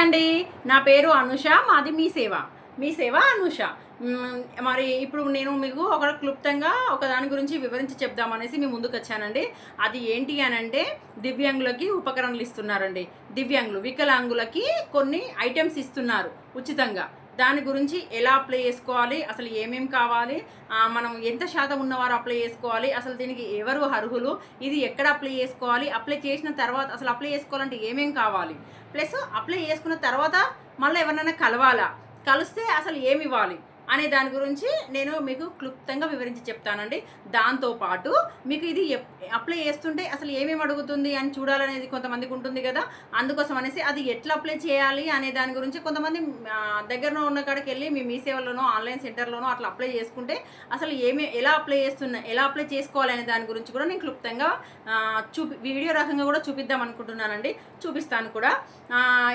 అండి? నా పేరు అనుష మాది మీ సేవ. మీ సేవ అనుష. మరి ఇప్పుడు నేను మీకు ఒక క్లుప్తంగా ఒక దాని గురించి వివరించి చెప్దామనేసి మీ ముందుకు వచ్చానండి అది ఏంటి అని అంటే దివ్యాంగులకి ఉపకరణలు ఇస్తున్నారండి. దివ్యాంగులు వికలాంగులకి కొన్ని ఐటమ్స్ ఇస్తున్నారు ఉచితంగా. దాని గురించి ఎలా అప్లై చేసుకోవాలి? అసలు ఏమేమి కావాలి? మనం ఎంత శాతం ఉన్నవారు అప్లై చేసుకోవాలి? అసలు దీనికి ఎవరు అర్హులు? ఇది ఎక్కడ అప్లై చేసుకోవాలి? అప్లై చేసిన తర్వాత అసలు అప్లై చేసుకోవాలంటే ఏమేమి కావాలి? ప్లస్ అప్లై చేసుకున్న తర్వాత మళ్ళీ ఎవరినైనా కలవాలా? కలిస్తే అసలు ఏమి ఇవ్వాలి? అనే దాని గురించి నేను మీకు క్లుప్తంగా వివరించి చెప్తానండి. దాంతోపాటు మీకు ఇది అప్లై చేస్తుంటే అసలు ఏమేమి అడుగుతుంది అని చూడాలనేది కొంతమందికి ఉంటుంది కదా. అందుకోసం అనేసి అది ఎట్లా అప్లై చేయాలి అనే దాని గురించి కొంతమంది దగ్గరలో ఉన్న కాడికి వెళ్ళి మీ మీ సేవలోనో ఆన్లైన్ సెంటర్లోనో అట్లా అప్లై చేసుకుంటే అసలు ఏమి ఎలా అప్లై చేస్తున్నా ఎలా అప్లై చేసుకోవాలి అనే దాని గురించి కూడా నేను క్లుప్తంగా చూపి వీడియో రకంగా కూడా చూపిద్దాం అనుకుంటున్నానండి. చూపిస్తాను కూడా.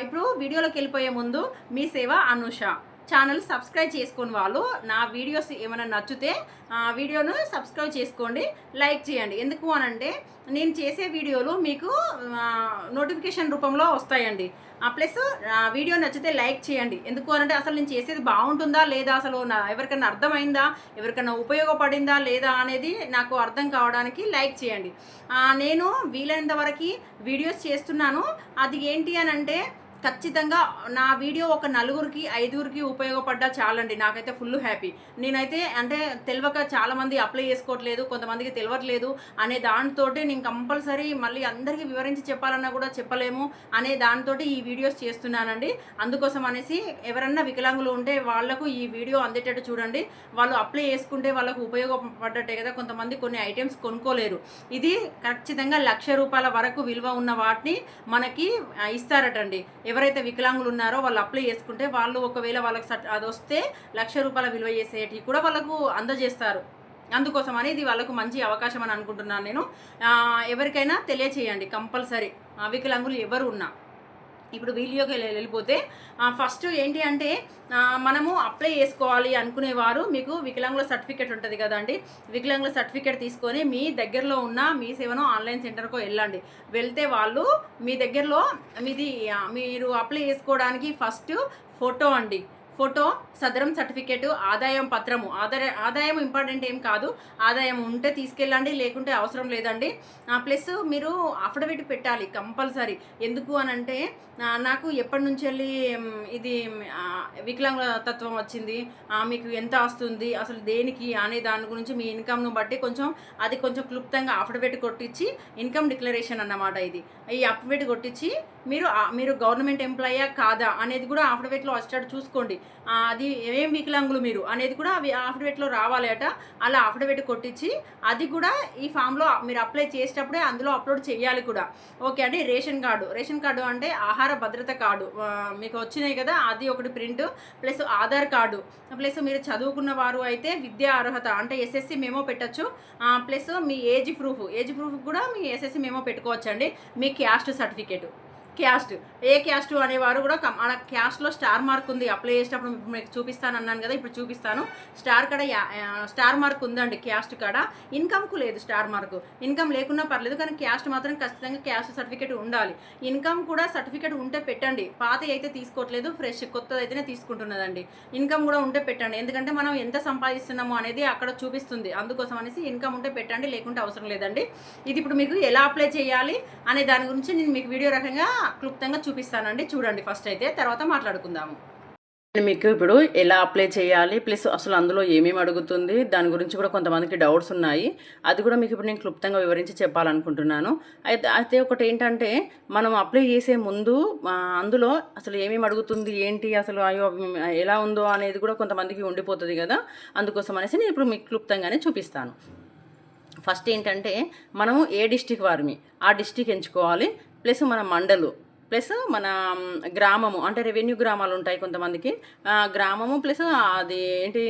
ఇప్పుడు వీడియోలోకి వెళ్ళిపోయే ముందు మీ సేవ అనుష. ఛానల్ సబ్స్క్రైబ్ చేసుకుని వాళ్ళు నా వీడియోస్ ఏమైనా నచ్చితే ఆ, వీడియోను సబ్స్క్రైబ్ చేసుకోండి లైక్ చేయండి. ఎందుకు అనంటే నేను చేసే వీడియోలు మీకు నోటిఫికేషన్ రూపంలో వస్తాయండి. ప్లస్ వీడియో నచ్చితే లైక్ చేయండి. ఎందుకు అనంటే అసలు నేను చేసేది బాగుంటుందా లేదా అసలు నా ఎవరికైనా అర్థమైందా ఎవరికైనా ఉపయోగపడిందా లేదా అనేది నాకు అర్థం కావడానికి లైక్ చేయండి. నేను వీలైనంత వరకు వీడియోస్ చేస్తున్నాను. అది ఏంటి అని అంటే ఖచ్చితంగా నా వీడియో ఒక నలుగురికి ఐదుగురికి ఉపయోగపడ్డా చాలండి. నాకైతే ఫుల్ హ్యాపీ నేనైతే అంటే తెలియక చాలామంది అప్లై చేసుకోవట్లేదు కొంతమందికి తెలియట్లేదు అనే దానితో నేను కంపల్సరీ మళ్ళీ అందరికీ వివరించి చెప్పాలన్నా కూడా చెప్పలేము అనే దానితో ఈ వీడియోస్ చేస్తున్నానండి. అందుకోసం అనేసి ఎవరన్నా వికలాంగులు ఉంటే వాళ్ళకు ఈ వీడియో అందేటట్టు చూడండి. వాళ్ళు అప్లై చేసుకుంటే వాళ్ళకు ఉపయోగపడ్డట్టే కదా కొంతమంది కొన్ని ఐటమ్స్ కొనుక్కోలేరు. ఇది ఖచ్చితంగా లక్ష రూపాయల వరకు విలువ ఉన్న వాటిని మనకి ఇస్తారటండి. ఎవరైతే వికలాంగులు ఉన్నారో వాళ్ళు అప్లై చేసుకుంటే వాళ్ళు ఒకవేళ వాళ్ళకి సట్ అది వస్తే లక్ష రూపాయల విలువ చేసేటివి కూడా వాళ్ళకు అందజేస్తారు. అందుకోసం అనేది వాళ్ళకు మంచి అవకాశం అని అనుకుంటున్నాను నేను. ఎవరికైనా తెలియచేయండి కంపల్సరీ. ఆ, వికలాంగులు ఎవరు ఉన్నా. ఇప్పుడు వీడియోకి వెళ్ళి- వెళ్ళిపోతే ఫస్ట్ ఏంటి అంటే మనము అప్లై చేసుకోవాలి అనుకునేవారు మీకు వికలాంగుల సర్టిఫికేట్ ఉంటుంది కదండి. వికలాంగుల సర్టిఫికేట్ తీసుకొని మీ దగ్గరలో ఉన్న మీ సేవను ఆన్లైన్ సెంటర్కు వెళ్ళండి. వెళ్తే వాళ్ళు మీ దగ్గరలో మీది మీరు అప్లై చేసుకోవడానికి ఫస్ట్ ఫోటో అండి. ఫోటో సదరం సర్టిఫికేట్ ఆదాయం పత్రము. ఆదాయ ఆదాయం ఇంపార్టెంట్ ఏం కాదు. ఆదాయం ఉంటే తీసుకెళ్ళండి లేకుంటే అవసరం లేదండి. ప్లస్ మీరు అఫిడవిట్ పెట్టాలి కంపల్సరీ. ఎందుకు అని అంటే నాకు ఎప్పటి నుంచి వెళ్ళి ఇది ఆ, తత్వం వచ్చింది మీకు ఎంత వస్తుంది అసలు దేనికి అనే దాని గురించి మీ ఇన్కమ్ను బట్టి కొంచెం అది కొంచెం క్లుప్తంగా అఫిడవిట్ కొట్టించి ఇన్కమ్ డిక్లరేషన్ అన్నమాట ఇది. ఈ అఫిడవిట్ కొట్టించి మీరు మీరు గవర్నమెంట్ ఎంప్లాయా కాదా అనేది కూడా అఫిడవిట్లో వచ్చాడు చూసుకోండి. అది ఏం వికలాంగులు మీరు అనేది కూడా అవి అఫిడవిట్లో రావాలి అట అలా అఫిడవిట్ కొట్టించి అది కూడా ఈ ఫామ్లో మీరు అప్లై చేసేటప్పుడే అందులో అప్లోడ్ చేయాలి కూడా. ఓకే అండి రేషన్ కార్డు. రేషన్ కార్డు అంటే ఆహార భద్రత కార్డు. మీకు వచ్చినాయి కదా అది ఒకటి print plus Aadhaar card. Plus మీరు చదువుకున్న వారు అయితే విద్యా అర్హత అంటే ఎస్ఎస్సి మేమో పెట్టచ్చు. ప్లస్ మీ ఏజ్ ప్రూఫ్. ఏజ్ ప్రూఫ్ కూడా మీ ఎస్ఎస్సి మేమో పెట్టుకోవచ్చండి. మీ క్యాస్ట్ సర్టిఫికేట్. క్యాస్ట్ ఏ క్యాస్ట్ అనేవారు కూడా కం- క్యాస్ట్లో స్టార్ మార్క్ ఉంది. అప్లై చేసేటప్పుడు మీకు చూపిస్తాను అన్నాను కదా ఇప్పుడు చూపిస్తాను. స్టార్ కాడ స్టార్ మార్క్ ఉందండి క్యాస్ట్ కాడ. ఇన్కమ్కు లేదు స్టార్ మార్క్. ఇన్కమ్ లేకున్నా పర్లేదు కానీ క్యాస్ట్ మాత్రం ఖచ్చితంగా క్యాస్ట్ సర్టిఫికేట్ ఉండాలి. ఇన్కమ్ కూడా సర్టిఫికేట్ ఉంటే పెట్టండి. పాత అయితే తీసుకోవట్లేదు ఫ్రెష్ కొత్తది అయితేనే తీసుకుంటున్నదండి. ఇన్కమ్ కూడా ఉంటే పెట్టండి. ఎందుకంటే మనం ఎంత సంపాదిస్తున్నాము అనేది అక్కడ చూపిస్తుంది. అందుకోసం అనేసి ఇన్కమ్ ఉంటే పెట్టండి లేకుంటే అవసరం లేదండి. ఇది ఇప్పుడు మీకు ఎలా అప్లై చేయాలి అనే దాని గురించి నేను మీకు వీడియో రకంగా క్లుప్తంగా చూపిస్తానండి. చూడండి ఫస్ట్ అయితే తర్వాత మాట్లాడుకుందాము. నేను మీకు ఇప్పుడు ఎలా అప్లై చేయాలి ప్లస్ అసలు అందులో ఏమేమి అడుగుతుంది దాని గురించి కూడా కొంతమందికి డౌట్స్ ఉన్నాయి. అది కూడా మీకు ఇప్పుడు నేను క్లుప్తంగా వివరించి చెప్పాలనుకుంటున్నాను. అయితే అయితే ఒకటి ఏంటంటే మనం అప్లై చేసే ముందు అందులో అసలు ఏమేమి అడుగుతుంది ఏంటి అసలు అయ్యో ఎలా ఉందో అనేది కూడా కొంతమందికి ఉండిపోతుంది కదా. అందుకోసం అనేసి నేను ఇప్పుడు మీకు క్లుప్తంగానే చూపిస్తాను. ఫస్ట్ ఏంటంటే మనము ఏ డిస్టిక్ వారిమి ఆ డిస్టిక్ ఎంచుకోవాలి ప్లస్ మన మండలు. ప్లస్ మన గ్రామము అంటే రెవెన్యూ గ్రామాలు ఉంటాయి కొంతమందికి గ్రామము ప్లస్ అది ఏంటి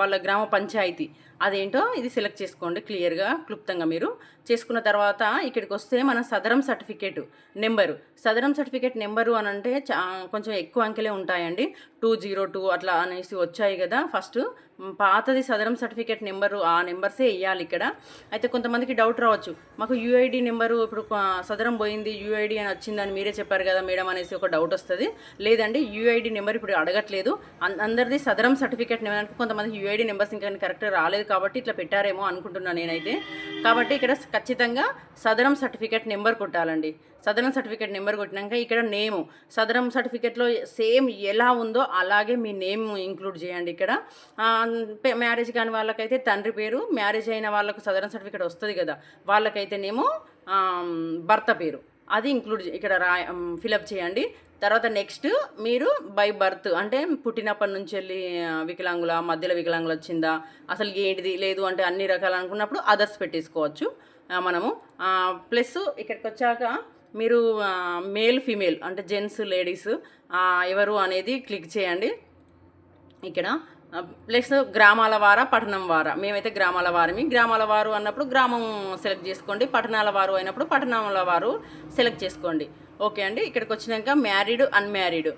వాళ్ళ గ్రామ పంచాయతీ. అదేంటో ఇది సెలెక్ట్ చేసుకోండి క్లియర్గా క్లుప్తంగా మీరు. చేసుకున్న తర్వాత ఇక్కడికి వస్తే మన Sadarem certificate number. Sadarem certificate number అని అంటే చా కొంచెం ఎక్కువ అంకెలే ఉంటాయండి. టూ జీరో టూ అట్లా అనేసి వచ్చాయి కదా ఫస్ట్. పాతది సదరం సర్టిఫికేట్ నెంబరు ఆ నెంబర్సే వేయాలి ఇక్కడ. అయితే కొంతమందికి డౌట్ రావచ్చు. మాకు యూఐడి నెంబరు ఇప్పుడు సదరం పోయింది యూఐడి అని వచ్చిందని మీరే చెప్పారు కదా మేడం అనేసి ఒక డౌట్ వస్తుంది. లేదండి యూఐడి నెంబర్ ఇప్పుడు అడగట్లేదు. అందరిది సదరం సర్టిఫికేట్ నెంబర్ కొంతమంది యూఐడి నెంబర్స్ ఇంకా కరెక్ట్ రాలేదు కాబట్టి ఇట్లా పెట్టారేమో అనుకుంటున్నాను నేనైతే. కాబట్టి ఇక్కడ ఖచ్చితంగా సదరం సర్టిఫికేట్ నెంబర్ కొట్టాలండి. సదరం సర్టిఫికేట్ నెంబర్ కొట్టినాక ఇక్కడ నేము. సదరం సర్టిఫికేట్లో సేమ్ ఎలా ఉందో అలాగే మీ నేమ్ ఇంక్లూడ్ చేయండి ఇక్కడ. మ్యారేజ్ కాని వాళ్ళకైతే తండ్రి పేరు మ్యారేజ్ అయిన వాళ్ళకు సదరం సర్టిఫికేట్ వస్తుంది కదా వాళ్ళకైతేనేమో భర్త పేరు. అది ఇంక్లూడ్ ఇక్కడ రా ఫిలప్ చేయండి. తర్వాత నెక్స్ట్ మీరు బై బర్త్ అంటే పుట్టినప్పటి నుంచి వెళ్ళి వికలాంగుల మధ్యలో వికలాంగులు వచ్చిందా అసలు ఏంటిది లేదు అంటే అన్ని రకాలు అనుకున్నప్పుడు అదర్స్ పెట్టేసుకోవచ్చు మనము. ప్లస్ ఇక్కడికి వచ్చాక మీరు మేల్ ఫీమేల్ అంటే జెంట్స్ లేడీస్ ఎవరు అనేది క్లిక్ చేయండి. ఇక్కడ ప్లస్ గ్రామాల వార పట్టణం వార? మేమైతే గ్రామాల వారమి. గ్రామాల వారు అన్నప్పుడు గ్రామం సెలెక్ట్ చేసుకోండి. పట్టణాల వారు అయినప్పుడు పట్టణాల వారు సెలెక్ట్ చేసుకోండి. ఓకే అండి. ఇక్కడికి వచ్చినాక మ్యారీడ్ అన్మ్యారీడ్.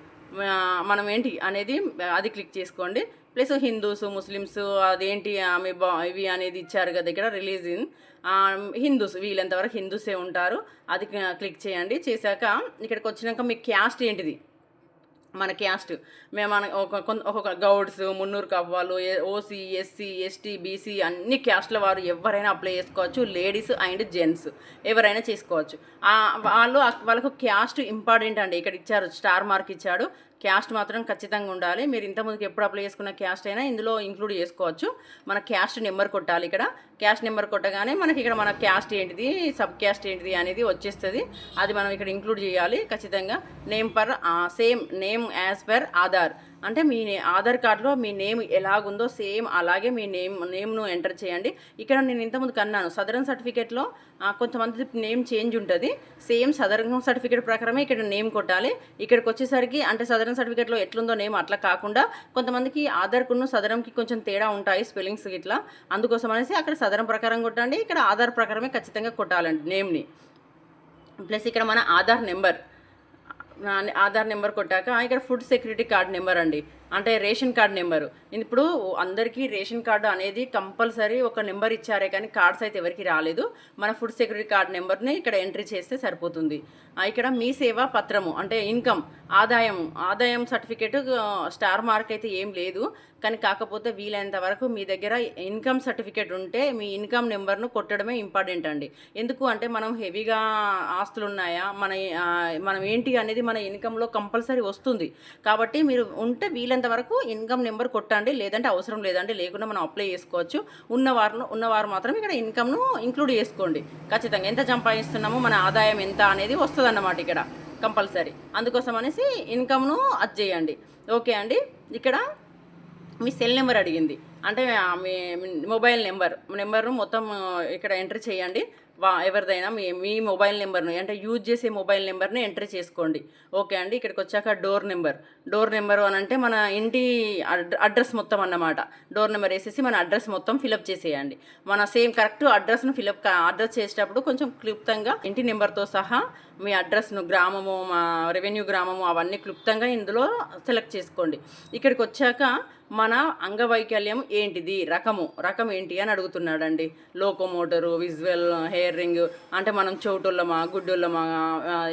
మనం ఏంటి అనేది అది క్లిక్ చేసుకోండి. ప్లస్ హిందూస్ ముస్లిమ్స్ అదేంటి ఆమె బా ఇవి అనేది ఇచ్చారు కదా ఇక్కడ రిలీజియన్ హిందూస్ వీళ్ళంతవరకు హిందూసే ఉంటారు. అది క్లిక్ చేయండి. చేశాక ఇక్కడికి వచ్చినాక మీ క్యాస్ట్ ఏంటిది? మన క్యాస్ట్. మేము మన ఒక కొంత ఒక్కొక్క గౌడ్స్ మున్నూరు కవ్వాలు ఓసీ ఎస్సీ ఎస్టీ బీసీ అన్ని క్యాస్ట్ల వారు ఎవరైనా అప్లై చేసుకోవచ్చు. లేడీస్ అండ్ జెంట్స్ ఎవరైనా చేసుకోవచ్చు. వాళ్ళు వాళ్ళకు క్యాస్ట్ ఇంపార్టెంట్ అండి. ఇక్కడ ఇచ్చారు స్టార్ మార్క్ ఇచ్చాడు. క్యాస్ట్ మాత్రం ఖచ్చితంగా ఉండాలి. మీరు ఇంతకుముందుకు ఎప్పుడు అప్లై చేసుకున్న క్యాస్ట్ అయినా ఇందులో ఇంక్లూడ్ చేసుకోవచ్చు. మన క్యాస్ట్ నెంబర్ కొట్టాలి ఇక్కడ. క్యాస్ట్ నెంబర్ కొట్టగానే మనకి ఇక్కడ మన క్యాస్ట్ ఏంటిది సబ్ క్యాస్ట్ ఏంటిది అనేది వచ్చేస్తుంది. అది మనం ఇక్కడ ఇంక్లూడ్ చేయాలి ఖచ్చితంగా. Name per same name as per Aadhaar. అంటే మీ ఆధార్ కార్డులో మీ నేమ్ ఎలాగుందో సేమ్ అలాగే మీ నేమ్ నేమ్ను ఎంటర్ చేయండి. ఇక్కడ నేను ఇంతకుముందు కన్నాను సదరన్ సర్టిఫికేట్లో కొంతమంది నేమ్ చేంజ్ ఉంటుంది. సేమ్ సదరన్ సర్టిఫికేట్ ప్రకారమే ఇక్కడ నేమ్ కొట్టాలి. ఇక్కడికి వచ్చేసరికి అంటే సదరన్ సర్టిఫికేట్లో ఎట్లుందో నేమ్ అట్లా కాకుండా కొంతమందికి ఆధార్కును సదరంకి కొంచెం తేడా ఉంటాయి స్పెల్లింగ్స్ ఇట్లా అందుకోసం అనేసి అక్కడ సదరం ప్రకారం కొట్టండి ఇక్కడ ఆధార్ ప్రకారమే ఖచ్చితంగా కొట్టాలండి నేమ్ని. ప్లస్ ఇక్కడ మన ఆధార్ నెంబర్. ఆధార్ నెంబర్ కొట్టాక ఇక్కడ ఫుడ్ సెక్యూరిటీ కార్డ్ నెంబర్ అండి. అంటే రేషన్ కార్డ్ నెంబరు. ఇప్పుడు అందరికీ రేషన్ కార్డు అనేది కంపల్సరీ ఒక నెంబర్ ఇచ్చారే కానీ కార్డ్స్ అయితే ఎవరికి రాలేదు. మన ఫుడ్ సెక్యూరిటీ కార్డ్ నెంబర్ని ఇక్కడ ఎంట్రీ చేస్తే సరిపోతుంది. ఇక్కడ మీ సేవా పత్రము అంటే ఇన్కమ్ ఆదాయం ఆదాయం సర్టిఫికేట్ స్టార్ మార్క్ అయితే ఏం లేదు. కానీ కాకపోతే వీలైనంత వరకు మీ దగ్గర ఇన్కమ్ సర్టిఫికేట్ ఉంటే మీ ఇన్కమ్ నెంబర్ను కొట్టడమే ఇంపార్టెంట్ అండి. ఎందుకు అంటే మనం హెవీగా ఆస్తులు ఉన్నాయా మన మనం ఏంటి అనేది మన ఇన్కంలో కంపల్సరీ వస్తుంది. కాబట్టి మీరు ఉంటే వీలైనంత వరకు ఇన్కమ్ నెంబర్ కొట్టండి. లేదంటే అవసరం లేదంటే లేకుండా మనం అప్లై చేసుకోవచ్చు. ఉన్నవారు ఉన్నవారు మాత్రం ఇక్కడ ఇన్కమ్ను ఇంక్లూడ్ చేసుకోండి. ఖచ్చితంగా ఎంత సంపాదిస్తున్నామో మన ఆదాయం ఎంత అనేది వస్తుంది అన్నమాట ఇక్కడ కంపల్సరీ. అందుకోసం అనేసి ఇన్కమ్ను అది చేయండి. ఓకే అండి. ఇక్కడ మీ సెల్ నెంబర్ అడిగింది. అంటే మీ మొబైల్ నెంబర్ నెంబర్ను మొత్తం ఇక్కడ ఎంటర్ చేయండి. వా ఎవరిదైనా మీ మీ మొబైల్ నెంబర్ను అంటే యూజ్ చేసే మొబైల్ నెంబర్ని ఎంటర్ చేసుకోండి. ఓకే అండి ఇక్కడికి వచ్చాక డోర్ నెంబర్. డోర్ నెంబర్ అని అంటే మన ఇంటి అడ్రస్ మొత్తం అన్నమాట. డోర్ నెంబర్ వేసేసి మన అడ్రస్ మొత్తం ఫిలప్ చేసేయండి. మన సేమ్ కరెక్ట్ అడ్రస్ను ఫిలప్ అడ్రస్ చేసేటప్పుడు కొంచెం క్లుప్తంగా ఇంటి నెంబర్తో సహా మీ అడ్రస్ను గ్రామము మా రెవెన్యూ గ్రామము అవన్నీ క్లుప్తంగా ఇందులో సెలెక్ట్ చేసుకోండి. ఇక్కడికి వచ్చాక మన అంగవైకల్యం ఏంటిది? రకము. రకం ఏంటి అని అడుగుతున్నాడండి. లోకోమోటరు విజువల్ హెయిర్ రింగ్ అంటే మనం చోటుల్లమా గుడ్డుల్లమా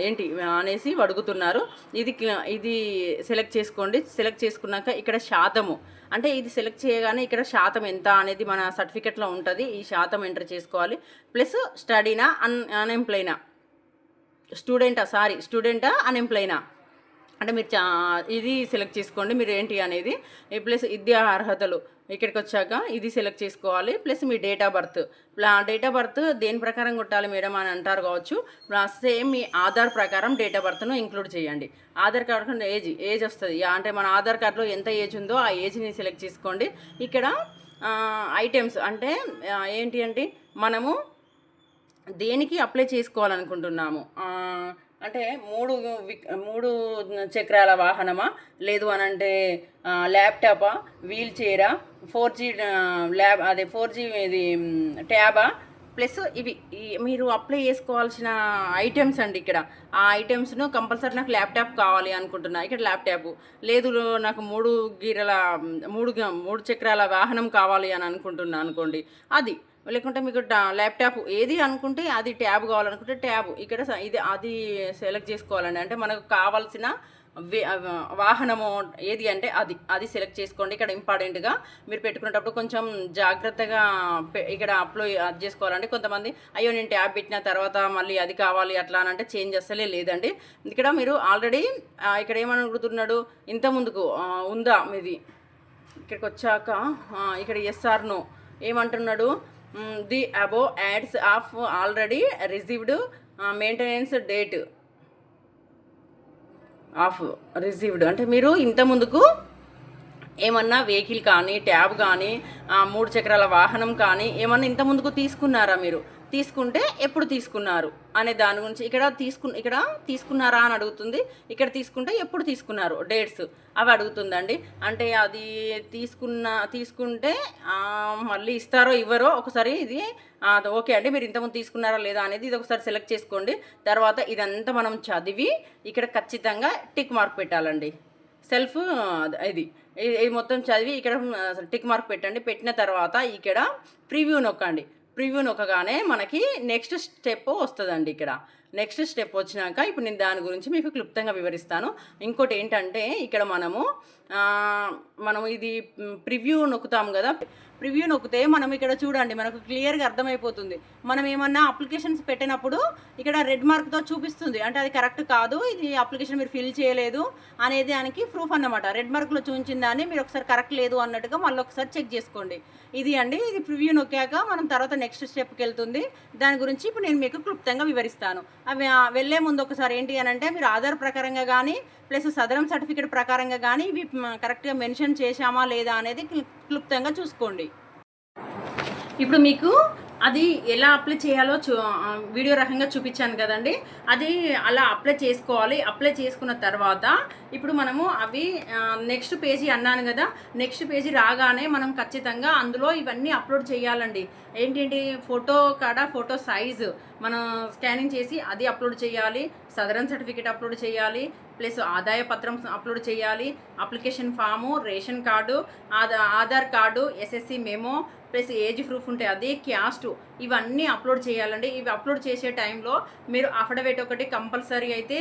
ఏంటి అనేసి అడుగుతున్నారు. ఇది ఇది సెలెక్ట్ చేసుకోండి. సెలెక్ట్ చేసుకున్నాక ఇక్కడ శాతము. అంటే ఇది సెలెక్ట్ చేయగానే ఇక్కడ శాతం ఎంత అనేది మన సర్టిఫికెట్లో ఉంటుంది. ఈ శాతం ఎంటర్ చేసుకోవాలి. ప్లస్ స్టడీనా అన్ అన్ఎంప్లాయ్నా. స్టూడెంటా? సారీ స్టూడెంటా అన్ఎంప్లాయినా అంటే మీరు చా ఇది సెలెక్ట్ చేసుకోండి మీరు ఏంటి అనేది. ప్లస్ విద్యా అర్హతలు ఇక్కడికి వచ్చాక ఇది సెలెక్ట్ చేసుకోవాలి plus me date of birth date of birth దేని ప్రకారం కొట్టాలి మేడం అని అంటారు కావచ్చు. సేమ్ మీ ఆధార్ ప్రకారం డేట్ ఆఫ్ బర్త్ను ఇంక్లూడ్ చేయండి. ఆధార్ కార్డు ఏజ్ ఏజ్ వస్తుంది. అంటే మన ఆధార్ కార్డులో ఎంత ఏజ్ ఉందో ఆ ఏజ్ని సెలెక్ట్ చేసుకోండి. ఇక్కడ ఐటమ్స్ అంటే ఏంటి అంటే మనము దేనికి అప్లై చేసుకోవాలనుకుంటున్నాము? అంటే మూడు మూడు చక్రాల వాహనమా? లేదు అని అంటే ల్యాప్టాపా? వీల్ చైరా? ఫోర్ జీ ల్యాబ్ అదే ఫోర్ జీ ఇది ట్యాబా? ప్లస్ ఇవి మీరు అప్లై చేసుకోవాల్సిన ఐటమ్స్ అండి ఇక్కడ. ఆ ఐటమ్స్ను కంపల్సరీ నాకు ల్యాప్టాప్ కావాలి అనుకుంటున్నా. ఇక్కడ ల్యాప్టాప్. లేదు నాకు మూడు గీరల మూడు మూడు చక్రాల వాహనం కావాలి అని అనుకుంటున్నా అనుకోండి. అది. లేకుంటే మీకు డా- ల్యాప్టాప్ ఏది అనుకుంటే అది ట్యాబ్ కావాలనుకుంటే ట్యాబ్. ఇక్కడ ఇది అది సెలెక్ట్ చేసుకోవాలండి. అంటే మనకు కావాల్సిన వే- వాహనము ఏది అంటే అది అది సెలెక్ట్ చేసుకోండి. ఇక్కడ ఇంపార్టెంట్గా మీరు పెట్టుకునేటప్పుడు కొంచెం జాగ్రత్తగా ఇక్కడ అప్లో అది చేసుకోవాలండి. కొంతమంది అయ్యో నేను ట్యాబ్ పెట్టిన తర్వాత మళ్ళీ అది కావాలి అట్లా అని అంటే చేంజ్ అసలే లేదండి. ఇక్కడ మీరు ఆల్రెడీ ఇక్కడ ఏమని అడుగుతున్నాడు? ఇంత ముందుకు ఉందా మీది? ఇక్కడికి వచ్చాక ఇక్కడ ఎస్ఆర్ను ఏమంటున్నాడు? The above ads of already received maintenance date of received అంటే మీరు ఇంత ముందుకు ఏమన్నా వెహికల్ కానీ ట్యాబ్ కానీ మూడు చక్రాల వాహనం కానీ ఏమన్నా ఇంత ముందుకు తీసుకున్నారా మీరు? తీసుకుంటే ఎప్పుడు తీసుకున్నారు అనే దాని గురించి ఇక్కడ తీసుకు ఇక్కడ తీసుకున్నారా అని అడుగుతుంది. ఇక్కడ తీసుకుంటే ఎప్పుడు తీసుకున్నారు? డేట్స్ అవి అడుగుతుందండి. అంటే అది తీసుకున్న తీసుకుంటే మళ్ళీ ఇస్తారో ఇవ్వరో ఒకసారి ఇది ఓకే అండి. మీరు ఇంతకుముందు తీసుకున్నారా లేదా అనేది ఇది ఒకసారి సెలెక్ట్ చేసుకోండి. తర్వాత ఇదంతా మనం చదివి ఇక్కడ ఖచ్చితంగా టిక్ మార్క్ పెట్టాలండి. సెల్ఫ్ ఇది ఇది ఇది మొత్తం చదివి ఇక్కడ టిక్ మార్క్ పెట్టండి. పెట్టిన తర్వాత ఇక్కడ ప్రివ్యూ నొక్కండి. ప్రివ్యూ నొక్కగానే మనకి నెక్స్ట్ స్టెప్ వస్తుందండి ఇక్కడ. నెక్స్ట్ స్టెప్ వచ్చినాక ఇప్పుడు నేను దాని గురించి మీకు క్లుప్తంగా వివరిస్తాను. ఇంకోటి ఏంటంటే ఇక్కడ మనము మనం ఇది ప్రివ్యూ నొక్కుతాం కదా. ప్రివ్యూ నొక్కితే మనం ఇక్కడ చూడండి మనకు క్లియర్గా అర్థమైపోతుంది. మనం ఏమన్నా అప్లికేషన్స్ పెట్టినప్పుడు ఇక్కడ రెడ్ మార్క్తో చూపిస్తుంది. అంటే అది కరెక్ట్ కాదు ఇది అప్లికేషన్ మీరు ఫిల్ చేయలేదు అనేది దానికి ప్రూఫ్ అన్నమాట. రెడ్ మార్క్లో చూపించిన దాన్ని మీరు ఒకసారి కరెక్ట్ లేదు అన్నట్టుగా మళ్ళీ ఒకసారి చెక్ చేసుకోండి. ఇది అండి ఇది ప్రివ్యూ నొక్కాక మనం తర్వాత నెక్స్ట్ స్టెప్కి వెళ్తుంది. దాని గురించి ఇప్పుడు నేను మీకు క్లుప్తంగా వివరిస్తాను. అవి వెళ్ళే ముందు ఒకసారి ఏంటి అని అంటే మీరు ఆధార్ ప్రకారంగా కానీ ప్లస్ సదరం సర్టిఫికేట్ ప్రకారంగా కానీ ఇవి కరెక్ట్గా మెన్షన్ చేశామా లేదా అనేది క్లుప్తంగా చూసుకోండి. ఇప్పుడు మీకు అది ఎలా అప్లై చేయాలో చూ వీడియో రకంగా చూపించాను కదండి. అది అలా అప్లై చేసుకోవాలి. అప్లై చేసుకున్న తర్వాత ఇప్పుడు మనము అవి నెక్స్ట్ పేజీ అన్నాను కదా. నెక్స్ట్ పేజీ రాగానే మనం ఖచ్చితంగా అందులో ఇవన్నీ అప్లోడ్ చేయాలండి. ఏంటంటే? ఫోటో కాడ? ఫోటో సైజు మనం స్కానింగ్ చేసి అది అప్లోడ్ చేయాలి. సదరన్ సర్టిఫికేట్ అప్లోడ్ చేయాలి. ప్లస్ ఆదాయ పత్రం అప్లోడ్ చేయాలి. Application form ration card Aadhaar card SSC memo plus age proof ఉంటే అది క్యాస్ట్ ఇవన్నీ అప్లోడ్ చేయాలండి. ఇవి అప్లోడ్ చేసే టైంలో మీరు అఫిడవిట్ ఒకటి కంపల్సరీ అయితే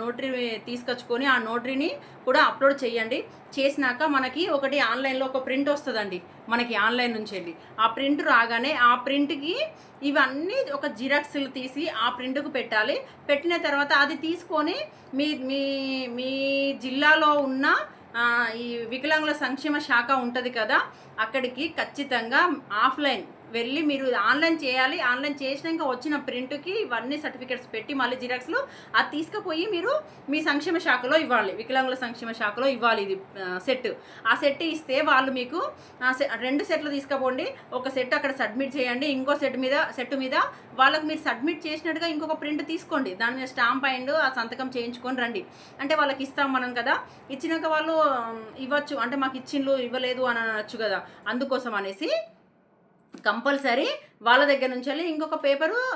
నోటరీ తీసుకొచ్చుకొని ఆ నోటరీని కూడా అప్లోడ్ చేయండి. చేసినాక మనకి ఒకటి ఆన్లైన్లో ఒక ప్రింట్ వస్తుందండి మనకి ఆన్లైన్ నుంచి వెళ్ళి ఆ ప్రింట్ రాగానే ఆ ప్రింట్కి ఇవన్నీ ఒక జిరాక్స్లు తీసి ఆ ప్రింట్కు పెట్టాలి. పెట్టిన తర్వాత అది తీసుకొని మీ మీ మీ జిల్లాలో ఉన్న ఈ వికలాంగుల సంక్షేమ శాఖ ఉంటుంది కదా అక్కడికి ఖచ్చితంగా ఆఫ్లైన్ వెళ్ళి మీరు ఆన్లైన్ చేయాలి. ఆన్లైన్ చేసినాక వచ్చిన ప్రింట్కి ఇవన్నీ సర్టిఫికెట్స్ పెట్టి మళ్ళీ జిరాక్స్లు అది తీసుకుపోయి మీరు మీ సంక్షేమ శాఖలో ఇవ్వాలి. వికలాంగుల సంక్షేమ శాఖలో ఇవ్వాలి ఇది సెట్. ఆ సెట్ ఇస్తే వాళ్ళు మీకు రెండు సెట్లు తీసుకుపోండి. ఒక సెట్ అక్కడ సబ్మిట్ చేయండి. ఇంకో సెట్ మీద సెట్ మీద వాళ్ళకి మీరు సబ్మిట్ చేసినట్టుగా ఇంకొక ప్రింట్ తీసుకోండి. దాని మీద స్టాంప్ అయిండ్ ఆ సంతకం చేయించుకొని రండి. అంటే వాళ్ళకి ఇస్తాం మనం కదా. ఇచ్చినాక వాళ్ళు ఇవ్వచ్చు. అంటే మాకు ఇచ్చిండ్లు ఇవ్వలేదు అని అనొచ్చు కదా. అందుకోసం అనేసి కంపల్సరీ వాళ్ళ దగ్గర నుంచి వెళ్ళి ఇంకొక పేపరు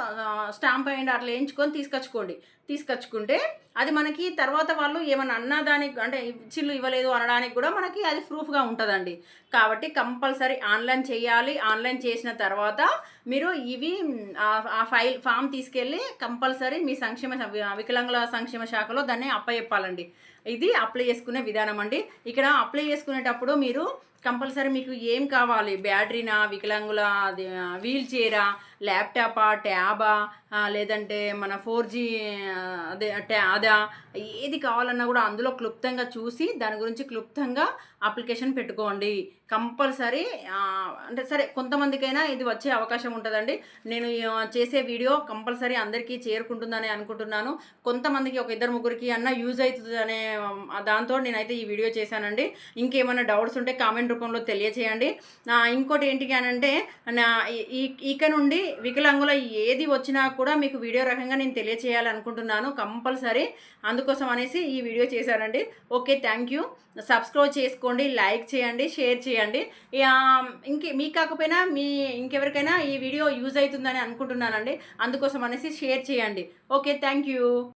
స్టాంప్ అయ్యండి అట్లా వేయించుకొని తీసుకొచ్చుకోండి. తీసుకొచ్చుకుంటే అది మనకి తర్వాత వాళ్ళు ఏమన్నా అన్నదానికి అంటే చిల్లు ఇవ్వలేదు అనడానికి కూడా మనకి అది ప్రూఫ్గా ఉంటుందండి. కాబట్టి కంపల్సరీ ఆన్లైన్ చేయాలి. ఆన్లైన్ చేసిన తర్వాత మీరు ఇవి ఆ- ఫైల్ ఫామ్ తీసుకెళ్ళి కంపల్సరీ మీ సంక్షేమ వికలాంగుల సంక్షేమ శాఖలో దాన్ని అప్పచెప్పాలండి. ఇది అప్లై చేసుకునే విధానం అండి. ఇక్కడ అప్లై చేసుకునేటప్పుడు మీరు కంపల్సరీ మీకు ఏం కావాలి? బ్యాటరీనా వికలాంగుల అది, వీల్ చైరా ల్యాప్టాపా ట్యాబా లేదంటే మన ఫోర్ జీ అదే ట్యాదా ఏది కావాలన్నా కూడా అందులో క్లుప్తంగా చూసి దాని గురించి క్లుప్తంగా అప్లికేషన్ పెట్టుకోండి. కంపల్సరీ అంటే సరే కొంతమందికైనా ఇది వచ్చే అవకాశం ఉంటుందండి. నేను చేసే వీడియో కంపల్సరీ అందరికీ చేరుకుంటుందని అనుకుంటున్నాను. కొంతమందికి ఒక ఇద్దరు ముగ్గురికి అన్న యూజ్ అవుతుంది అనే దాంతో నేనైతే ఈ వీడియో చేశానండి. ఇంకేమైనా డౌట్స్ ఉంటే కామెంట్ కామెంట్ రూపంలో తెలియచేయండి. ఇంకోటి ఏంటి అని అంటే నా ఈ- ఇక నుండి వికలాంగుల ఏది వచ్చినా కూడా మీకు వీడియో రకంగా నేను తెలియచేయాలనుకుంటున్నాను కంపల్సరీ. అందుకోసం అనేసి ఈ వీడియో చేశానండి. Okay thank you. సబ్స్క్రైబ్ చేసుకోండి లైక్ చేయండి షేర్ చేయండి. ఇంకే మీకు కాకపోయినా మీ ఇంకెవరికైనా ఈ వీడియో యూజ్ అవుతుందని అనుకుంటున్నానండి. అందుకోసం అనేసి షేర్ చేయండి. Okay thank you.